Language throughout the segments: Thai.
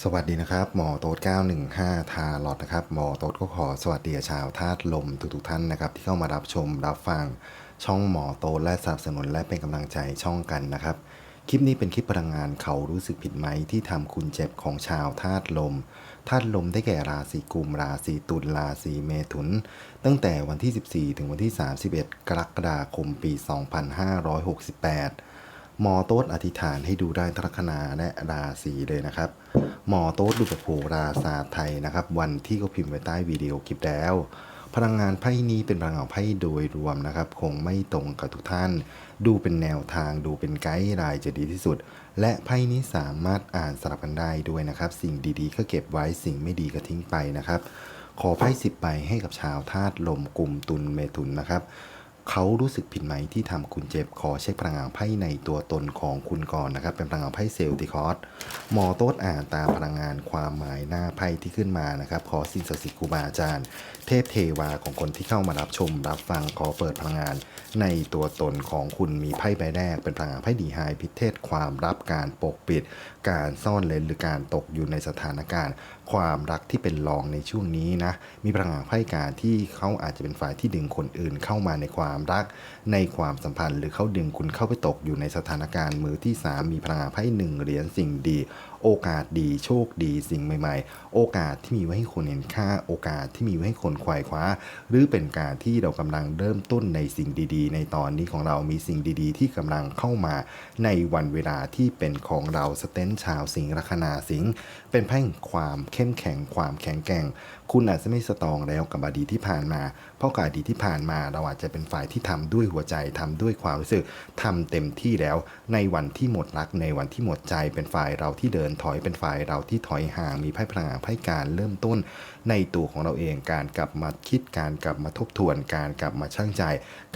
สวัสดีนะครับ หมอโต๊ด915 ทาลอดนะครับ หมอโต๊ดก็ขอสวัสดีชาวธาตุลมทุกๆท่านนะครับ ที่เข้ามารับชมรับฟังช่องหมอโต๊ดและสนับสนุนและเป็นกำลังใจช่องกันนะครับ คลิปนี้เป็นคลิปพลังงานเขารู้สึกผิดไหมที่ทำคุณเจ็บของชาวธาตุลมธาตุลมได้แก่ราศีกุมราศีตุลราศีเมถุน ตั้งแต่วันที่ 14 ถึงวันที่ 31 กรกฎาคมปี 2568 หมอโต๊ดอธิษฐานให้ดูได้ทัคนาและราศีเลยนะครับ หมอโต๊ดดูแบบโหราศาสตร์ไทยนะครับ วันที่เขาพิมพ์ไว้ใต้วิดีโอคลิปแล้ว พลังงานไพ่นี้เป็นพลังงานไพ่โดยรวมนะครับ คงไม่ตรงกับทุกท่าน ดูเป็นแนวทางดูเป็นไกด์ไลน์จะดีที่สุด และไพ่นี้สามารถอ่านสลับกันได้ด้วยนะครับ สิ่งดีๆ ก็เก็บไว้สิ่งไม่ดีก็ทิ้งไปนะครับ ขอไพ่สิบใบให้กับชาวธาตุลมกลุ่มตุลเมถุนนะครับ เขารู้สึกผิดไหมที่ทำคุณเจ็บขอเช็คพลังงานไพ่ในตัวตนของคุณก่อนนะครับ เป็นพลังงานไพ่เซลติคอสหมอโต๊ดอ่านตามพลังงานความหมายหน้าไพ่ที่ขึ้นมานะครับ ขอสิ่งศักดิ์สิทธิ์ครูบาอาจารย์เทพเทวาของคนที่เข้ามารับชม รับฟังขอเปิดพลังงาน ในตัวตนของคุณมีไพ่ใบแรก เป็นพลังงานไพ่ดีไฮพิเทศความรับการปกปิด การซ่อนเลนหรือการตกอยู่ในสถานการณ์ ความรักที่เป็นรองในช่วงนี้นะมีพลังงานไพ่การที่เขาอาจจะเป็นฝ่ายที่ดึงคนอื่นเข้ามาในความรักในความสัมพันธ์ หรือเขาดึงคุณเข้าไปตกอยู่ในสถานการณ์มือที่ 3 มีพลังงานไพ่หนึ่งเหรียญสิ่งดี โอกาสดี โชคดีสิ่งใหม่ ๆ โอกาสที่มีไว้ให้คนเห็นค่า โอกาสที่มีไว้ให้คนควายคว้า หรือเป็นการที่เรากำลังเริ่มต้นในสิ่งดีๆ ในตอนนี้ของเรามีสิ่งดีๆ ที่กำลังเข้ามาในวันเวลาที่เป็นของเราสเตนชาวสิงห์ลัคนาสิงห์เป็นไพ่แห่งความเข้มแข็งความแข็งแกร่ง คุณอาจจะไม่สตองแล้วกับอดีตที่ผ่านมา เพราะกับอดีตที่ผ่านมาเราอาจจะเป็นฝ่ายที่ทำด้วยหัวใจทำด้วยความรู้สึกทำเต็มที่แล้ว ในวันที่หมดรักในวันที่หมดใจเป็นฝ่ายเราที่เดินถอยเป็นฝ่ายเราที่ถอยห่างมีไพ่พลังงานไพ่การเริ่มต้น ในตัวของเราเอง การกลับมาคิดการกลับมาทบทวน การกลับมาช่างใจ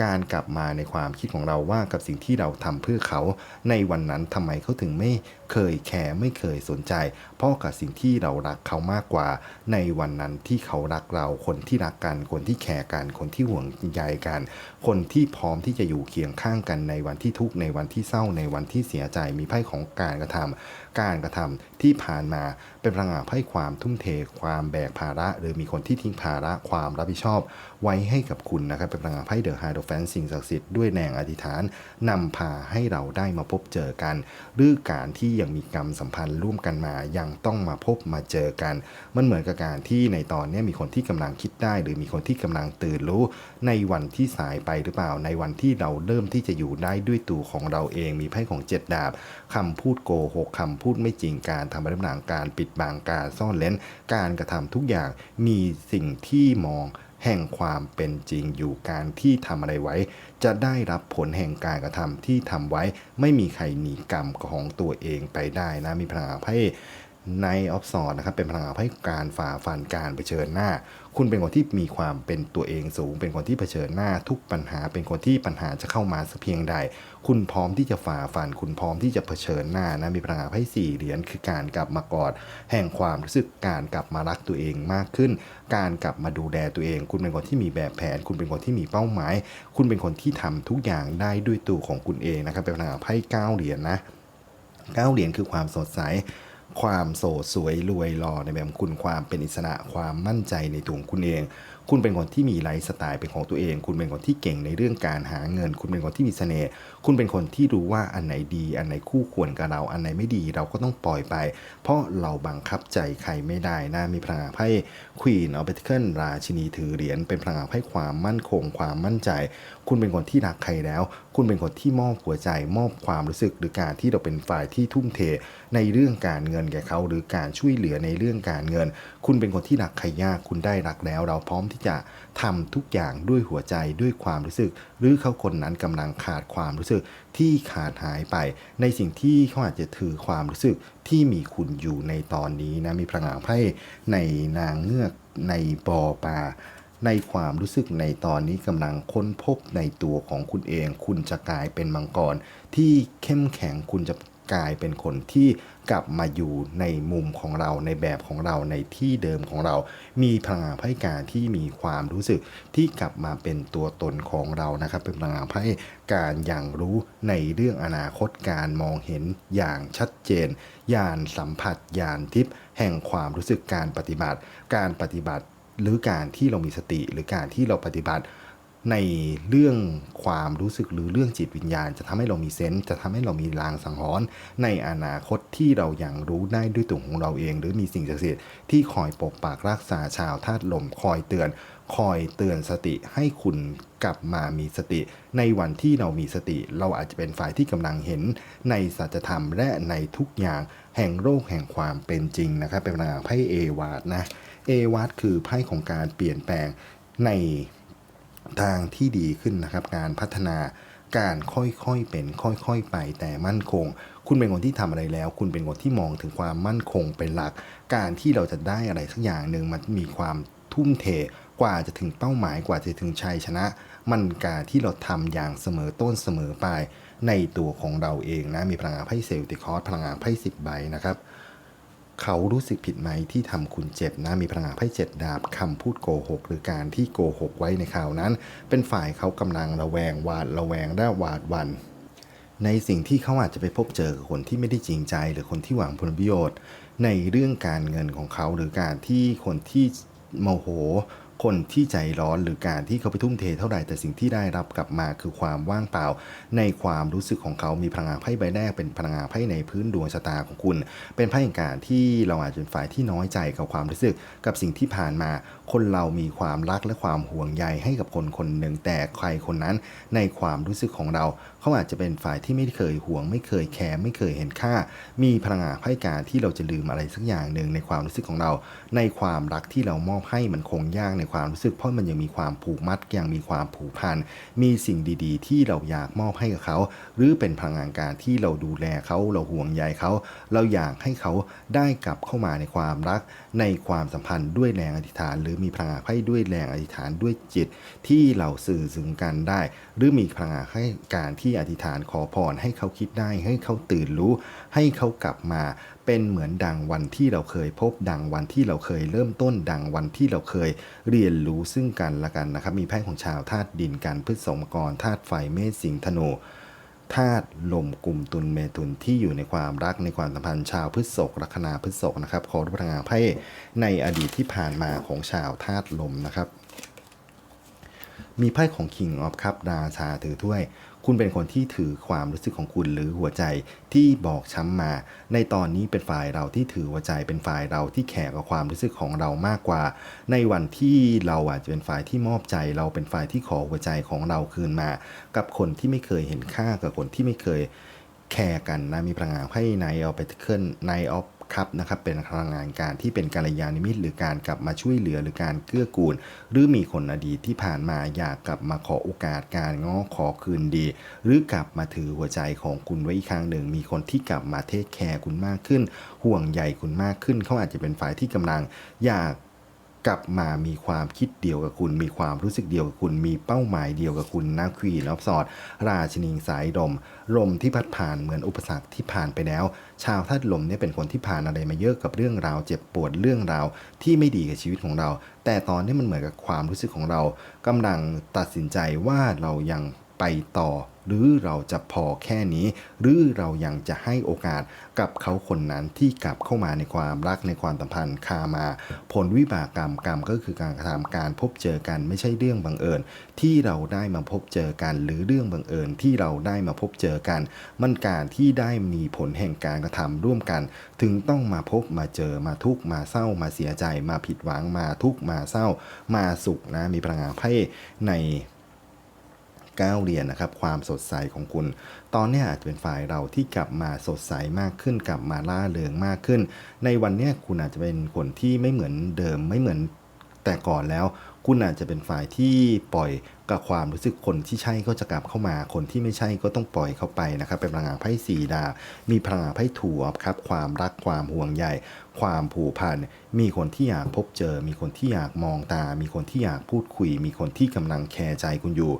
การกลับมาในความคิดของเราว่ากับสิ่งที่เราทำเพื่อเขาในวันนั้นทำไมเขาถึงไม่เคยแคร์ไม่เคยสนใจ เพราะกับสิ่งที่เรารักเขามากกว่า ในวันนั้นที่เขารักเราคนที่รักกัน คนที่แคร์กันคนที่ห่วงใยกัน คนที่พร้อมที่จะอยู่เคียงข้างกันในวันที่ทุกข์ในวันที่เศร้าในวันที่เสียใจมีไพ่ของการกระทำ การกระทำที่ผ่านมาเป็นพลังงานไพ่ความทุ่มเทความแบกภาระ หรือมีคนที่ทิ้งภาระความรับผิดชอบ ไว้ให้กับคุณนะครับเป็นพลังงานไพ่เดอะไฮโดรแฟนสิ่งศักดิ์สิทธิ์ด้วยแรงอธิษฐานนำพาให้เราได้มาพบเจอกันหรือการที่ยังมีกรรมสัมพันธ์ร่วมกันมายังต้องมาพบมาเจอกัน มันเหมือนกับการที่ในตอนนี้มีคนที่กำลังคิดได้ หรือมีคนที่กำลังตื่นรู้ ในวันที่สายไปหรือเปล่าในวันที่เราเริ่มที่จะอยู่ได้ด้วยตัวของเราเองมีไพ่ของเจ็ดดาบคำพูดโกหกคำพูดพูดไม่จริงการทำอะไรต่างการปิดบังการซ่อนเล้น การกระทำทุกอย่างมีสิ่งที่มองแห่งความเป็นจริงอยู่การที่ทำอะไรไว้ จะได้รับผลแห่งการกระทำที่ทำไว้ ไม่มีใครหนีกรรมของตัวเองไปได้นะมีพลังไพ่ในออฟซอร์นะครับเป็นพลังงาไพ่การฝ่าฟันการเผชิญหน้า คุณเป็นคนที่มีความเป็นตัวเองสูง เป็นคนที่เผชิญหน้าทุกปัญหา เป็นคนที่ปัญหาจะเข้ามาสักเพียงใด คุณพร้อมที่จะฝ่าฟัน คุณพร้อมที่จะเผชิญหน้านะมีพลังงานไพ่สี่เหรียญคือการกลับมากอด แห่งความรู้สึกการกลับมารักตัวเองมากขึ้น การกลับมาดูแลตัวเอง คุณเป็นคนที่มีแบบแผน คุณเป็นคนที่มีเป้าหมาย คุณเป็นคนที่ทำทุกอย่างได้ด้วยตัวของคุณเองนะครับเป็นพลังงานไพ่เก้าเหรียญนะเก้าเหรียญคือความสดใส ความโสดสวยรวยรอในแบบคุณความเป็นอิสระความมั่นใจในตัวของคุณเอง คุณเป็นคนที่มีไลฟ์สไตล์เป็นของตัวเอง คุณเป็นคนที่เก่งในเรื่องการหาเงิน คุณเป็นคนที่มีเสน่ห์คุณเป็นคนที่รู้ว่าอันไหนดี อันไหนคู่ควรกับเราอันไหนไม่ดีเราก็ต้องปล่อยไป เพราะเราบังคับใจใครไม่ได้นะมีพลังไพ่ Queen of Pentacles ราชินีถือเหรียญเป็นพลังไพ่ความมั่นคง ความมั่นใจ คุณเป็นคนที่รักใครแล้ว คุณเป็นคนที่มอบหัวใจมอบความรู้สึกหรือการที่เราเป็นฝ่ายที่ทุ่มเทในเรื่องการเงินแก่เขา หรือการช่วยเหลือในเรื่องการเงิน คุณเป็นคนที่รักใครยาก คุณได้รักแล้ว เราพร้อมที่จะทำทุกอย่างด้วยหัวใจด้วยความรู้สึก หรือเขาคนนั้นกำลังขาดความรู้สึกที่ขาดหายไป ในสิ่งที่เขาอาจจะถือความรู้สึกที่มีคุณอยู่ในตอนนี้นะมีพลังงานไพ่ในนางเงือกในปอปลา ในความรู้สึกในตอนนี้กำลังค้นพบในตัวของคุณเอง คุณจะกลายเป็นมังกร ที่เข้มแข็งคุณจะกลายเป็นคนที่กลับมาอยู่ในมุมของเราในแบบของเราในที่เดิมของเรา มีพลังงานไพ่การที่มีความรู้สึกที่กลับมาเป็นตัวตนของเรานะครับ เป็นพลังงานไพ่การอย่างรู้ในเรื่องอนาคตการมองเห็นอย่างชัดเจนญาณสัมผัสญาณทิพย์แห่งความรู้สึกการปฏิบัติ การปฏิบัติ หรือการที่เรามีสติ หรือการที่เราปฏิบัติในเรื่องความรู้สึกหรือเรื่องจิตวิญญาณ จะทำให้เรามีเซนส์จะทำให้เรามีลางสังหรณ์ในอนาคตที่เราอย่างรู้ได้ด้วยตัวของเราเอง หรือมีสิ่งศักดิ์สิทธิ์ที่คอยปกปักรักษาชาวธาตุลมคอยเตือน คอยเตือนสติให้คุณกลับมามีสติ ในวันที่เรามีสติ เราอาจจะเป็นฝ่ายที่กำลังเห็นในสัจธรรมและในทุกอย่างแห่งโลกแห่งความเป็นจริงนะครับเป็นพลังไพ่เอวาดนะ เอวาดคือไพ่ของการเปลี่ยนแปลงในทางที่ดีขึ้นนะครับ การพัฒนาการค่อยๆเป็นค่อยๆไปแต่มั่นคง คุณเป็นคนที่ทำอะไรแล้ว คุณเป็นคนที่มองถึงความมั่นคงเป็นหลัก การที่เราจะได้อะไรสักอย่างหนึ่งมันมีความทุ่มเทกว่าจะถึงเป้าหมายกว่าจะถึงชัยชนะ มันการที่เราทำอย่างเสมอต้นเสมอปลายในตัวของเราเองนะมีพลังงานไพ่เซลติคอสพลังงานไพ่สิบใบนะครับ เขารู้สึกผิดไหมที่ทำคุณเจ็บนะมีพลังงานไพ่เจ็ดดาบคำพูดโกหกหรือการที่โกหกไว้ในข่าวนั้น เป็นฝ่ายเขากำลังระแวงหวาดระแวงและหวาดวันในสิ่งที่เขาอาจจะไปพบเจอกับคนที่ไม่ได้จริงใจ หรือคนที่หวังผลประโยชน์ ในเรื่องการเงินของเขาหรือการที่คนที่โมโห คนที่ใจร้อนหรือการที่เขาไปทุ่มเทเท่าไหร่แต่สิ่งที่ได้รับกลับมาคือความว่างเปล่า ในความรู้สึกของเขามีพลังงานไพ่ใบแรกเป็นพลังงานไพ่ในพื้นดวงชะตาของคุณ เป็นไพ่แห่งการที่เราอาจจะเป็นฝ่ายที่น้อยใจกับความรู้สึกกับสิ่งที่ผ่านมา คนเรามีความรักและความห่วงใยให้กับคนคนหนึ่งแต่ใครคนนั้นในความรู้สึกของเรา เขาอาจจะเป็นฝ่ายที่ไม่เคยห่วง ไม่เคยแคร์ไม่เคยเห็นค่า มีพลังงานไพ่การที่เราจะลืมอะไรสักอย่างหนึ่งในความรู้สึกของเรา ในความรักที่เรามอบให้มันคงยากในความรู้สึก เพราะมันยังมีความผูกมัดยังมีความผูกพันมีสิ่งดีๆ ที่เราอยากมอบให้กับเขา หรือเป็นพลังงานการที่เราดูแลเขาเราห่วงใยเขา เราอยากให้เขาได้กลับเข้ามาในความรัก ในความสัมพันธ์ด้วยแรงอธิษฐาน หรือมีพลังงานไพ่ด้วยแรงอธิษฐานด้วยจิต ที่เราสื่อถึงกันได้ หรือมีพลังงานให้การที่อธิษฐานขอพรให้เขาคิดได้ให้เขาตื่นรู้ ให้เขากลับมาเป็นเหมือนดังวันที่เราเคยพบดังวันที่เราเคยเริ่มต้นดังวันที่เราเคยเรียนรู้ซึ่งกันและกันนะครับ มีไพ่ของชาวธาตุดินกันพฤษภกรธาตุไฟเมษสิงห์ธนูธาตุลมกลุ่มตุลเมตุนที่อยู่ในความรักในความสัมพันธ์ชาวพฤษภลัคนาพฤษภนะครับขอรับพลังงานไพ่ในอดีตที่ผ่านมาของชาวธาตุลมนะครับ มีไพ่ของ King of Cup ราชาถือถ้วย คุณเป็นคนที่ถือความรู้สึกของคุณหรือหัวใจที่บอกช้ำมา ในตอนนี้เป็นฝ่ายเราที่ถือหัวใจเป็นฝ่ายเราที่แขกกับความรู้สึกของเรามากกว่า ในวันที่เราอาจจะเป็นฝ่ายที่มอบใจ เราเป็นฝ่ายที่ขอหัวใจของเราคืนมา กับคนที่ไม่เคยเห็นค่ากับคนที่ไม่เคยแคร์กันนะมีพลังงานให้ในออฟเปเคิลในออฟ ครับนะครับเป็นพลังงานการที่เป็นกัลยาณมิตรหรือการกลับมาช่วยเหลือหรือการเกื้อกูล หรือมีคนอดีตที่ผ่านมาอยากกลับมาขอโอกาสการง้อขอคืนดี หรือกลับมาถือหัวใจของคุณไว้อีกครั้งหนึ่ง มีคนที่กลับมาเทคแคร์คุณมากขึ้น ห่วงใยคุณมากขึ้นเขาอาจจะเป็นฝ่ายที่กำลังอยาก กลับมามีความคิดเดียวกับคุณ มีความรู้สึกเดียวกับคุณ มีเป้าหมายเดียวกับคุณนาควีนอฟสอดราชนีสายลมลมที่พัดผ่านเหมือนอุปสรรคที่ผ่านไปแล้ว ชาวธาตุลมเนี่ยเป็นคนที่ผ่านอะไรมาเยอะกับเรื่องราวเจ็บปวดเรื่องราวที่ไม่ดีกับชีวิตของเรา แต่ตอนนี้มันเหมือนกับความรู้สึกของเรากำลังตัดสินใจว่าเรายัง ไปต่อ หรือเราจะพอแค่นี้ หรือเรายังจะให้โอกาสกับเขาคนนั้นที่กลับเข้ามาในความรักในความสัมพันธ์คามา ผลวิบากกรรมกรรมก็คือการกระทำการพบเจอกันไม่ใช่เรื่องบังเอิญ ที่เราได้มาพบเจอกัน หรือเรื่องบังเอิญที่เราได้มาพบเจอกัน มันการที่ได้มีผลแห่งการกระทำร่วมกัน ถึงต้องมาพบมาเจอมาทุกมาเศร้ามาเสียใจ มาผิดหวังมาทุกมาเศร้า มาสุขนะมีพลังงานไพ่ใน ก้าวเรียนนะครับความสดใสของคุณ ตอนนี้อาจจะเป็นฝ่ายเราที่กลับมาสดใสมากขึ้น กลับมาล่าเริงมากขึ้น ในวันนี้คุณอาจจะเป็นคนที่ไม่เหมือนเดิมไม่เหมือนแต่ก่อนแล้ว คุณอาจจะเป็นฝ่ายที่ปล่อยกับความรู้สึกคนที่ใช่ก็จะกลับเข้ามา คนที่ไม่ใช่ก็ต้องปล่อยเข้าไปนะครับ เป็นพลังงานไพ่สีดา มีพลังงานไพ่ถูอครับความรักความห่วงใยความผูกพัน มีคนที่อยากพบเจอ มีคนที่อยากมองตา มีคนที่อยากพูดคุย มีคนที่กำลังแคร์ใจคุณอยู่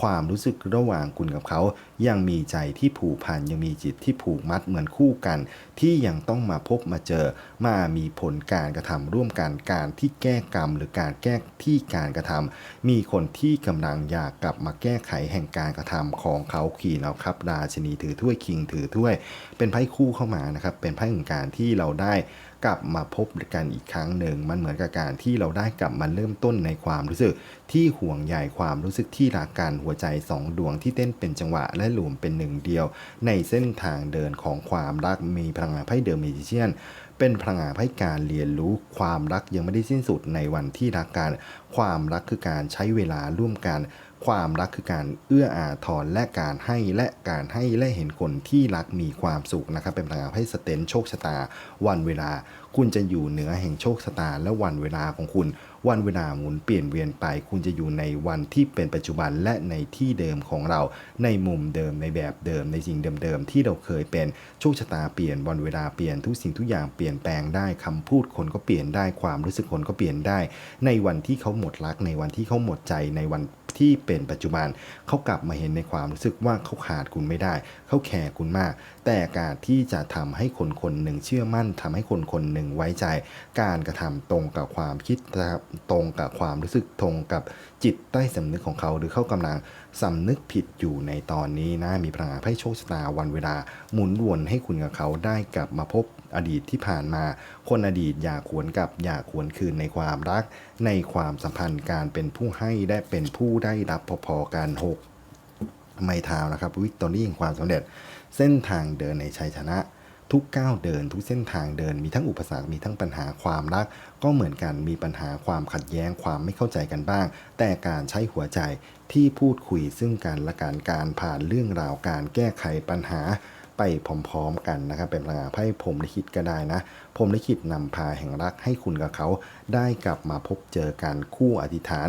ความรู้สึกระหว่างคุณกับเขา ยังมีใจที่ผูกพัน ยังมีจิตที่ผูกมัดเหมือนคู่กัน ที่ยังต้องมาพบมาเจอ มามีผลการกระทำร่วมกัน การที่แก้กรรม หรือการแก้ที่การกระทำมีคนที่กำลังอยากกลับมาแก้ไขแห่งการกระทำของเขาขี่แล้วครับราชินีถือถ้วยคิงถือถ้วย เป็นไพ่คู่เข้ามานะครับ เป็นไพ่ของการที่เราได้กลับมาพบกันอีกครั้งหนึ่ง มันเหมือนกับการที่เราได้กลับมาเริ่มต้นในความรู้สึก ที่ห่วงใยความรู้สึกที่รักกันหัวใจสองดวงที่เต้นเป็นจังหวะและรวมเป็นหนึ่งเดียว ในเส้นทางเดินของความรักมีพลังงานไพ่เดอะเมจิเชียน เป็นพลังงานให้การเรียนรู้ความรักยังไม่ได้สิ้นสุดในวันที่รักกัน ความรักคือการใช้เวลาร่วมกัน ความรักคือการเอื้ออาทรและการให้และการให้และเห็นคนที่รักมีความสุขนะครับ เป็นพลังงานให้สเตนโชคชะตา วันเวลา คุณจะอยู่เหนือแห่งโชคชะตาและวันเวลาของคุณ วันเวลาหมุนเปลี่ยนเวียนไป คุณจะอยู่ในวันที่เป็นปัจจุบันและในที่เดิมของเรา ในมุมเดิมในแบบเดิมในสิ่งเดิมๆที่เราเคยเป็นโชคชะตาเปลี่ยนวันเวลาเปลี่ยนทุกสิ่งทุกอย่างเปลี่ยนแปลงได้คำพูดคนก็เปลี่ยนได้ความรู้สึกคนก็เปลี่ยนได้ ในวันที่เขาหมดรักในวันที่เขาหมดใจในวัน ที่เป็นปัจจุบันเขากลับมาเห็นในความรู้สึกว่าเขาขาดคุณไม่ได้ เขาแคร์คุณมาก แต่การที่จะทำให้คนคนหนึ่งเชื่อมั่นทำให้คนคนหนึ่งไว้ใจ การกระทำตรงกับความคิดตรงกับความรู้สึกตรงกับจิตใต้สำนึกของเขา หรือเขากำลังสำนึกผิดอยู่ในตอนนี้นะมีพลังงานให้โชคชะตาวันเวลาหมุนวนให้คุณกับเขาได้กลับมาพบ อดีตที่ผ่านมา คนอดีตอย่าขวนกลับอย่าขวนคืนในความรัก ในความสัมพันธ์การเป็นผู้ให้ได้เป็นผู้ได้รับพอๆกันหกไม้เท้านะครับวิกตอรี่แห่งความสำเร็จ เส้นทางเดินในชัยชนะทุกก้าวเดินทุกเส้นทางเดินมีทั้งอุปสรรคมีทั้งปัญหาความรัก ก็เหมือนกันมีปัญหาความขัดแย้งความไม่เข้าใจกันบ้าง แต่การใช้หัวใจที่พูดคุยซึ่งกันและการการผ่านเรื่องราวการแก้ไขปัญหา ไปพร้อมๆกันนะครับ เป็นพลังงานไพ่ผมลิขิตก็ได้นะผมลิขิตนำพาแห่งรักให้คุณกับเขาได้กลับมาพบเจอกันคู่อธิษฐาน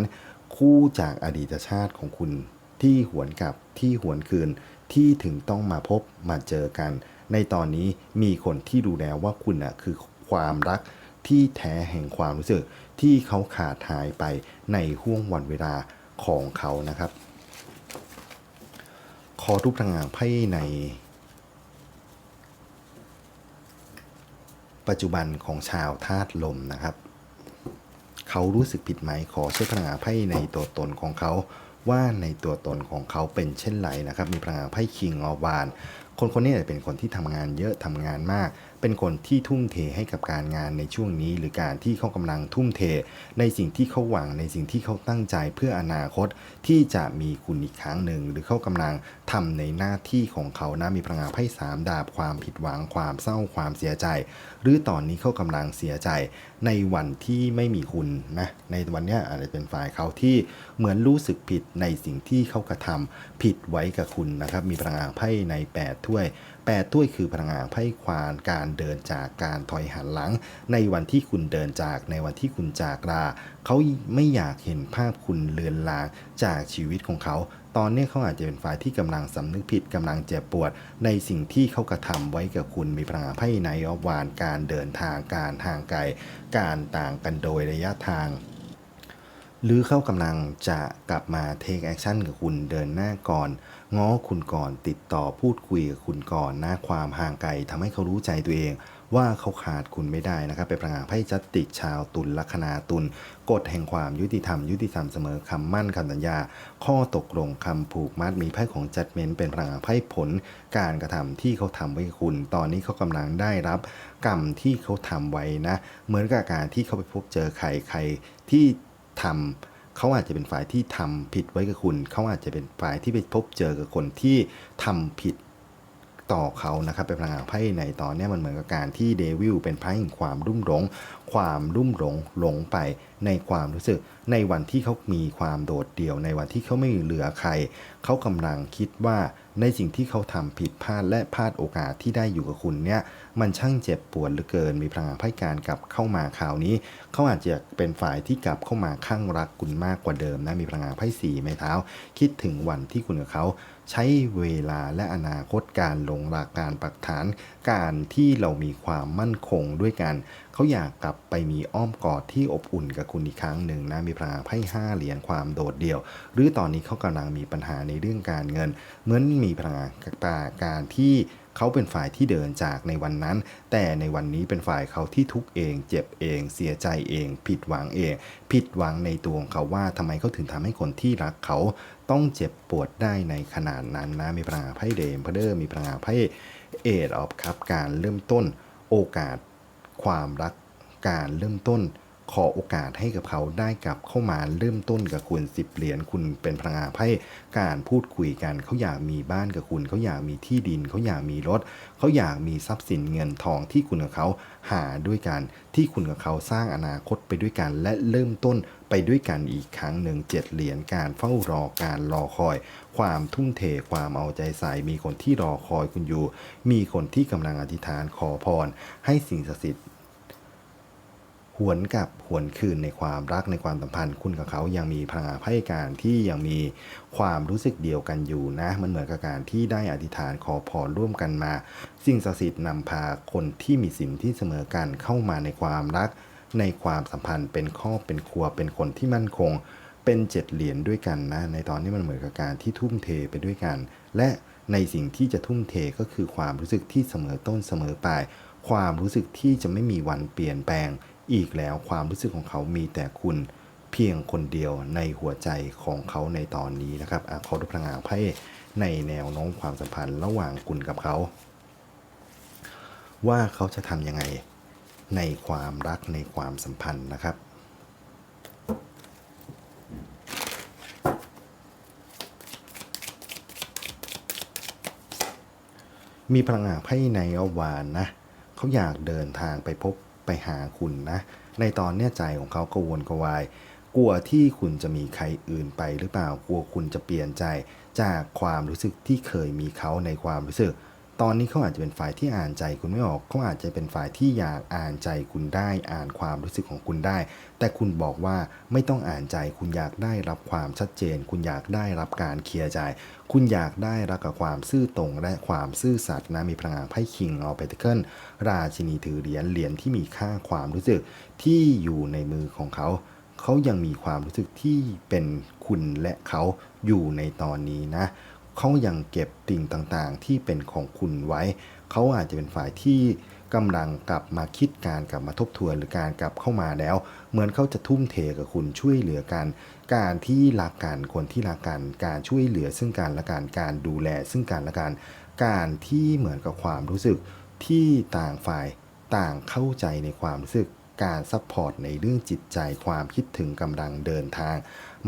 คู่จากอดีตชาติของคุณ ที่หวนกลับที่หวนคืนที่ถึงต้องมาพบมาเจอกัน ในตอนนี้มีคนที่ดูแล้วว่าคุณน่ะคือความรักที่แท้แห่งความรู้สึกที่เขาขาดหายไปในห่วงวันเวลาของเขานะครับ ขอทุกพลังงานไพ่ใน ปัจจุบันของชาวธาตุลมนะครับ เขารู้สึกผิดไหมขอช่วยพลังงานไพ่ในตัวตนของเขาว่าในตัวตนของเขาเป็นเช่นไรนะครับ มีพลังงานไพ่คิงออวาน คนคนนี้จะเป็นคนที่ทำงานเยอะทำงานมาก เป็นคนที่ทุ่มเทให้กับการงานในช่วงนี้ หรือการที่เขากำลังทุ่มเท ในสิ่งที่เขาหวังในสิ่งที่เขาตั้งใจเพื่ออนาคตที่จะมีคุณอีกครั้งหนึ่ง หรือเขากำลังทำในหน้าที่ของเขานะมีพลังงานไพ่สามดาบความผิดหวังความเศร้าความเสียใจ หรือตอนนี้เขากำลังเสียใจ ในวันที่ไม่มีคุณนะในวันนี้อาจจะเป็นฝ่ายเขาที่เหมือนรู้สึกผิดในสิ่งที่เขากระทำผิดไว้กับคุณนะครับ มีพลังงานไพ่ใน 8 ถ้วย 8 ถ้วยคือพลังงานไพ่ควานการเดินจากการถอยหันหลัง ในวันที่คุณเดินจากในวันที่คุณจากลาเขาไม่อยากเห็นภาพคุณเลือนลางจากชีวิตของเขา ตอนนี้เขาอาจจะเป็นฝ่ายที่กำลังสำนึกผิดกำลังเจ็บปวด ในสิ่งที่เขากระทำไว้กับคุณมีพลังงานไพ่ในอวานการเดินทางการทางไกลการต่างกันโดยระยะทาง หรือเขากำลังจะกลับมาเทคแอคชั่นกับคุณเดินหน้าก่อนง้อคุณก่อนติดต่อพูดคุยกับคุณก่อนหน้าความห่างไกลทำให้เขารู้ใจตัวเอง ว่าเขาขาดคุณไม่ได้นะครับเป็นพลังานไพ่จัตติชาวตุลลัคนาตุลกฎแห่งความยุติธรรมยุติธรรมเสมอคำมั่นคำสัญญา ข้อตกลงคำผูกมัดมีไพ่ของจัดเมนเป็นพลังานไพ่ผล การกระทำที่เขาทำไว้คุณ ตอนนี้เขากำลังได้รับ กรรมที่เขาทำไว้นะ เหมือนกับการที่เขาไปพบเจอใครใครที่ทำเขาอาจจะเป็นฝ่ายที่ทำผิดไว้กับคุณ เขาอาจจะเป็นฝ่ายที่ไปพบเจอกับคนที่ทำผิด ต่อเขานะครับเป็นพลังงานไพ่ในตอนนี้มันเหมือนกับการที่เดวิลเป็นไพ่แห่งความรุ่มหลง ความรุ่มหลงหลงไปในความรู้สึก ในวันที่เขามีความโดดเดี่ยว ในวันที่เขาไม่เหลือใคร เขากำลังคิดว่าในสิ่งที่เขาทำผิดพลาดและพลาดโอกาสที่ได้อยู่กับคุณเนี่ยมันช่างเจ็บปวดเหลือเกิน มีพลังงานพ่การกลับเข้ามาคราวนี้ เขาอาจจะเป็นฝ่ายที่กลับเข้ามาข้างรักคุณมากกว่าเดิมนะมีพลังงานไพ่สีไม้เท้า คิดถึงวันที่คุณกับเขา ใช้เวลาและอนาคตการลงหลักการปักฐาน การที่เรามีความมั่นคงด้วยกัน เขาอยากกลับไปมีอ้อมกอดที่อบอุ่นกับคุณอีกครั้งหนึ่งนะมีพลังงาไพ่ห้าเหรียญความโดดเดี่ยว หรือตอนนี้เขากำลังมีปัญหาในเรื่องการเงิน เหมือนมีพลังงานการที่เขาเป็นฝ่ายที่เดินจากในวันนั้น แต่ในวันนี้เป็นฝ่ายเขาที่ทุกเอง เจ็บเอง เสียใจเอง ผิดหวังเอง ผิดหวังในตัวของเขาว่าทำไมเขาถึงทำให้คนที่รักเขาต้องเจ็บปวดได้ในขนาดนั้นนะ มีพลังาไพ่เดมเพเดอร์มีพลังงานไพ่เอดออฟครับการเริ่มต้นโอกาส ความรักการเริ่มต้น ขอโอกาสให้กับเขาได้กลับเข้ามาเริ่มต้นกับคุณสิบเหรียญคุณเป็นพลังงานไพ่การพูดคุยกันเขาอยากมีบ้านกับคุณ เขาอยากมีที่ดิน เขาอยากมีรถ เขาอยากมีทรัพย์สินเงินทองที่คุณกับเขาหาด้วยกัน ที่คุณกับเขาสร้างอนาคตไปด้วยกัน และเริ่มต้นไปด้วยกันอีกครั้งหนึ่งเจ็ดเหรียญการเฝ้ารอการรอคอย ความทุ่มเทความเอาใจใส่มีคนที่รอคอยคุณอยู่ มีคนที่กำลังอธิษฐานขอพร ให้สิ่งศักดิ์สิทธิ์ หวนกับหวนคืนในความรักในความสัมพันธ์ คุณกับเขายังมีพลังงานไพ่การที่ยังมีความรู้สึกเดียวกันอยู่นะมันเหมือนกับการที่ได้อธิษฐานขอพรร่วมกันมา สิ่งศักดิ์สิทธิ์นำพาคนที่มีสินที่เสมอกันเข้ามาในความรัก ในความสัมพันธ์เป็นครอบเป็นครัวเป็นคนที่มั่นคง เป็นเจ็ดเหรียญด้วยกันนะ ในตอนนี้มันเหมือนกับการที่ทุ่มเทไปด้วยกัน และในสิ่งที่จะทุ่มเทก็คือความรู้สึกที่เสมอต้นเสมอปลายความรู้สึกที่จะไม่มีวันเปลี่ยนแปลง อีกแล้วความรู้สึกของเขามีแต่คุณเพียงคนเดียวในหัวใจของเขาในตอนนี้นะครับอขอดูพลังงานไพ่ในแนวโน้มความสัมพันธ์ระหว่างคุณกับเขา ว่าเขาจะทำยังไงในความรักในความสัมพันธ์นะครับมีพลังงานไพ่ในอวานนะ เขาอยากเดินทางไปพบ ไปหาคุณนะ ในตอนเนี้ยใจของเขาก็วนกวาย กลัวที่คุณจะมีใครอื่นไปหรือเปล่ากลัวคุณจะเปลี่ยนใจจากความรู้สึกที่เคยมีเขาในความรู้สึก ตอนนี้เขาอาจจะเป็นฝ่ายที่อ่านใจคุณไม่ออกเขาอาจจะเป็นฝ่ายที่อยากอ่านใจคุณได้ อ่านความรู้สึกของคุณได้ แต่คุณบอกว่าไม่ต้องอ่านใจ คุณอยากได้รับความชัดเจน คุณอยากได้รับการเคลียร์ใจ คุณอยากได้รับกับความซื่อตรง และความซื่อสัตย์นะมีพลังงานไพ่คิงออเปเทิลราชินีถือเหรียญเหรียญที่มีค่าความรู้สึกที่อยู่ในมือของเขาเขายังมีความรู้สึกที่เป็นคุณและเขาอยู่ในตอนนี้นะ เขายังเก็บสิ่งต่างๆ ที่เป็นของคุณไว้ เขาอาจจะเป็นฝ่ายที่กำลังกลับมาคิดการกลับมาทบทวนหรือการกลับเข้ามาแล้ว เหมือนเขาจะทุ่มเทกับคุณช่วยเหลือกัน การที่รักกันคนที่รักกันการช่วยเหลือซึ่งกันและกันการดูแลซึ่งกันและกัน การที่เหมือนกับความรู้สึกที่ต่างฝ่ายต่างเข้าใจในความรู้สึกการซัพพอร์ตในเรื่องจิตใจความคิดถึงกำลังเดินทาง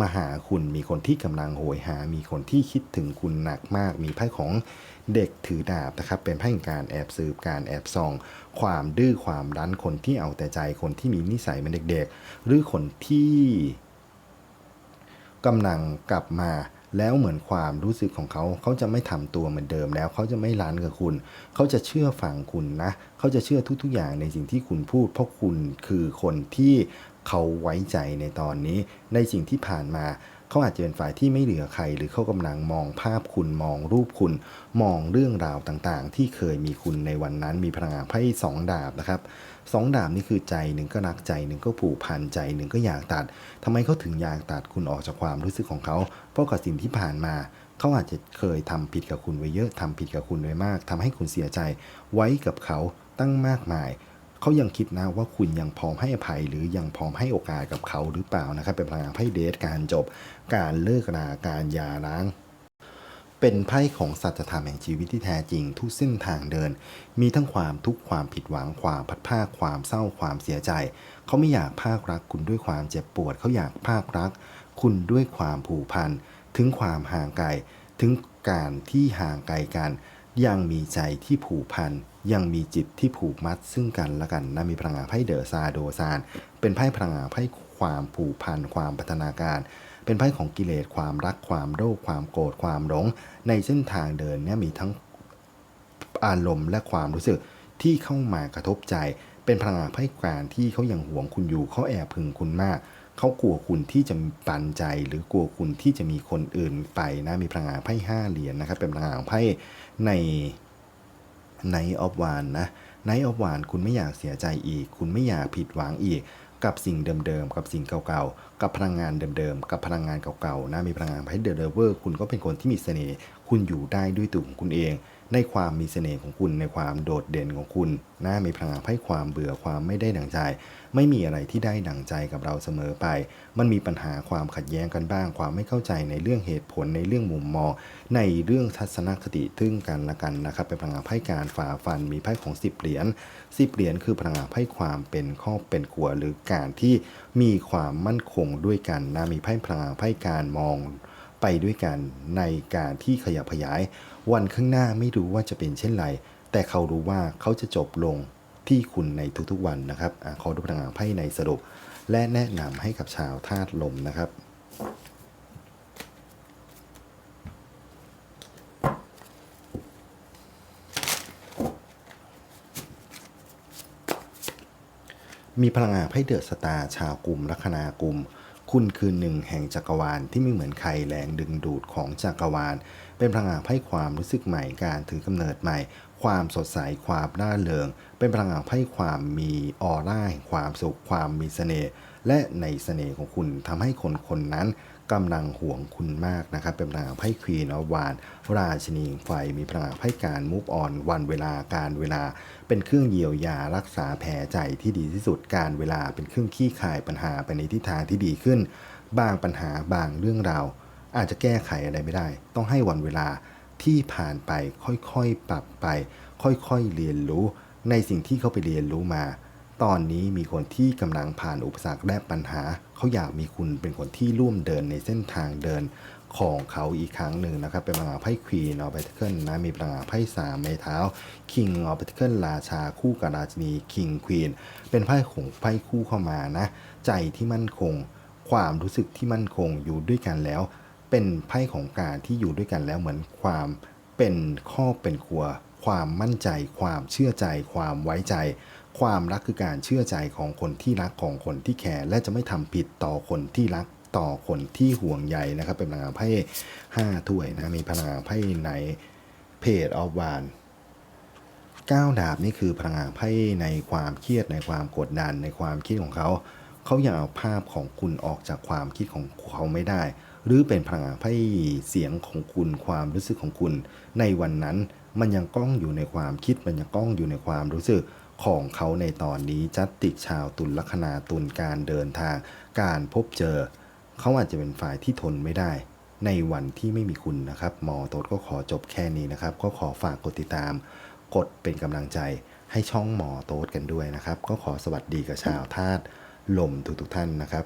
มาหาคุณมีคนที่กำลังโหยหา มีคนที่คิดถึงคุณหนักมาก มีไพ่ของเด็กถือดาบนะครับ เป็นไพ่แห่งการแอบสืบการแอบส่อง ความดื้อความรั้นคนที่เอาแต่ใจคนที่มีนิสัยเป็นเด็กๆ หรือคนที่กำลังกลับมาแล้วเหมือนความรู้สึกของเขา เขาจะไม่ทำตัวเหมือนเดิมแล้ว เขาจะไม่ร้านกับคุณ เขาจะเชื่อฟังคุณนะ เขาจะเชื่อทุกๆอย่างในสิ่งที่คุณพูด เพราะคุณคือคนที่ เขาไว้ใจในตอนนี้ ในสิ่งที่ผ่านมาเขาอาจจะเป็นฝ่ายที่ไม่เหลือใคร หรือเขากำลังมองภาพคุณมองรูปคุณ มองเรื่องราวต่างๆ ที่เคยมีคุณในวันนั้นมีพลังงานไพ่สองดาบนะครับสองดาบนี่คือใจหนึ่งก็รักใจหนึ่งก็ผูกพันใจหนึ่งก็อยากตัดทำไมเขาถึงอยากตัดคุณออกจากความรู้สึกของเขา เพราะกับสิ่งที่ผ่านมาเขาอาจจะเคยทำผิดกับคุณไว้เยอะทำผิดกับคุณไว้มากทำให้คุณเสียใจไว้กับเขาตั้งมากมาย เขายังคิดนะว่าคุณยังพร้อมให้อภัย หรือยังพร้อมให้โอกาสกับเขาหรือเปล่านะครับ เป็นพลังไพ่เดทการจบ การเลิกราการยาร้าง เป็นไพ่ของสัจธรรมแห่งชีวิตที่แท้จริง ทุกเส้นทางเดิน มีทั้งความทุกข์ความผิดหวังความพัดภาคความเศร้าความเสียใจ เขาไม่อยากภาครักคุณด้วยความเจ็บปวด เขาอยากภาครัก คุณด้วยความผูกพันถึงความห่างไกลถึงการที่ห่างไกลกัน ยังมีใจที่ผูกพัน ยังมีจิตที่ผูกมัดซึ่งกันและกันนะมีพลังงานไพ่เดอะซาโดซาน เป็นไพ่พลังงานไพ่ความผูกพัน ความพัฒนาการ เป็นไพ่ของกิเลสความรักความโลภความโกรธความหลง ในเส้นทางเดินเนี่ยมีทั้งอารมณ์และความรู้สึกที่เข้ามากระทบใจ เป็นพลังงานไพ่การที่เขายังห่วงคุณอยู่เขาแอบพึงคุณมากเขากลัวคุณที่จะปันใจหรือกลัวคุณที่จะมีคนอื่นไปนะมีพลังงานไพ่ห้าเหรียญนะครับเป็นพลังงานไพ่ ในไนออฟวานนะไนออฟวานคุณไม่อยากเสียใจอีก คุณไม่อยากผิดหวังอีก กับสิ่งเดิมๆ กับสิ่งเก่าๆ กับพลังงานเดิมๆ กับพลังงานเก่าๆนะมีพลังงานไพ่เดอะเวอร์คุณก็เป็นคนที่มีเสน่ห์คุณอยู่ได้ด้วยตัวของคุณเอง ในความมีเสน่ห์ของคุณ ในความโดดเด่นของคุณนะมีพลังงานไพ่ความเบื่อความไม่ได้ดังใจ ไม่มีอะไรที่ได้ดังใจกับเราเสมอไป มันมีปัญหาความขัดแย้งกันบ้าง ความไม่เข้าใจในเรื่องเหตุผลในเรื่องมุมมอง ในเรื่องทัศนคติทึ่งกันละกันนะครับเป็นพลังไพ่การฝ่าฟันมีไพ่ของ10เหรียญ10เหรียญคือพลังไพ่ความเป็นครอบเป็นครัวหรือการที่มีความมั่นคงด้วยกันนะมีไพ่พลังไพ่การมองไปด้วยกันในการที่ขยับขยาย วันข้างหน้าไม่รู้ว่าจะเป็นเช่นไร แต่เขารู้ว่าเขาจะจบลงที่คุณในทุกๆวันนะครับอขอดูพลังงานไพ่ในสรุป และแนะนำให้กับชาวธาตุลมนะครับมีพลังงานไพ่เดือดสตาร์ชาวกลุ่มลัคนากลุ่ม คุณคือหนึ่งแห่งจักรวาลที่ไม่เหมือนใครแรงดึงดูดของจักรวาล เป็นพลังงานให้ความรู้สึกใหม่การถือกำเนิดใหม่ ความสดใสความร่าเริง เป็นพลังงานให้ความมีออร่าแห่งความสุขความมีเสน่ห์และในเสน่ห์ของคุณทำให้คนคนนั้น กำลังห่วงคุณมากนะครับ เป็นพลังงานไพ่ควีนอวานราชินีไฟ มีพลังงานไพ่การมูฟออนวันเวลาการเวลา เป็นเครื่องเยียวยารักษาแผลใจที่ดีที่สุดการเวลาเป็นเครื่องขี้คายปัญหาไปในทิศทางที่ดีขึ้น บางปัญหาบางเรื่องราวอาจจะแก้ไขอะไรไม่ได้ ต้องให้วันเวลาที่ผ่านไปค่อยๆปรับไป ค่อยๆเรียนรู้ ในสิ่งที่เขาไปเรียนรู้มา ตอนนี้มีคนที่กำลังผ่านอุปสรรคและปัญหา เขาอยากมีคุณเป็นคนที่ร่วมเดินในเส้นทางเดินของเขาอีกครั้งหนึ่งนะครับ เป็นพลังงานไพ่ควีนออฟเปเคิลนะ มีพลังงานไพ่สามไม้เท้าคิงออฟเปเคิลราชาคู่กับราชินีคิงควีนเป็นไพ่ของไพ่คู่เข้ามานะ ใจที่มั่นคง ความรู้สึกที่มั่นคงอยู่ด้วยกันแล้ว เป็นไพ่ของการที่อยู่ด้วยกันแล้วเหมือนความเป็นข้อเป็นครัว ความมั่นใจ ความเชื่อใจ ความไว้ใจ ความรักคือการเชื่อใจของคนที่รักของคนที่แคร์และจะไม่ทำผิดต่อคนที่รักต่อคนที่ห่วงใยนะครับ เป็นพลังงานไพ่ห้าถ้วยนะมีพลังงานไพ่ในเพจออฟวานก้าวดาบนี่คือพลังงานไพ่ในความเครียดในความกดดันในความคิดของเขาเขาอยากเอาภาพของคุณออกจากความคิดของเขาไม่ได้ หรือเป็นพลังงานไพ่เสียงของคุณความรู้สึกของคุณ ในวันนั้นมันยังก้องอยู่ในความคิดมันยังก้องอยู่ในความรู้สึก ของเขาในตอนนี้จัตติชาวตุลลัคนาตุลการเดินทาง การพบเจอ เขาอาจจะเป็นฝ่ายที่ทนไม่ได้ ในวันที่ไม่มีคุณนะครับหมอโต๊ดก็ขอจบแค่นี้นะครับ ก็ขอฝากกดติดตาม กดเป็นกำลังใจให้ช่องหมอโต๊ดกันด้วยนะครับ ก็ขอสวัสดีกับชาวธาตุลมทุกๆท่านนะครับ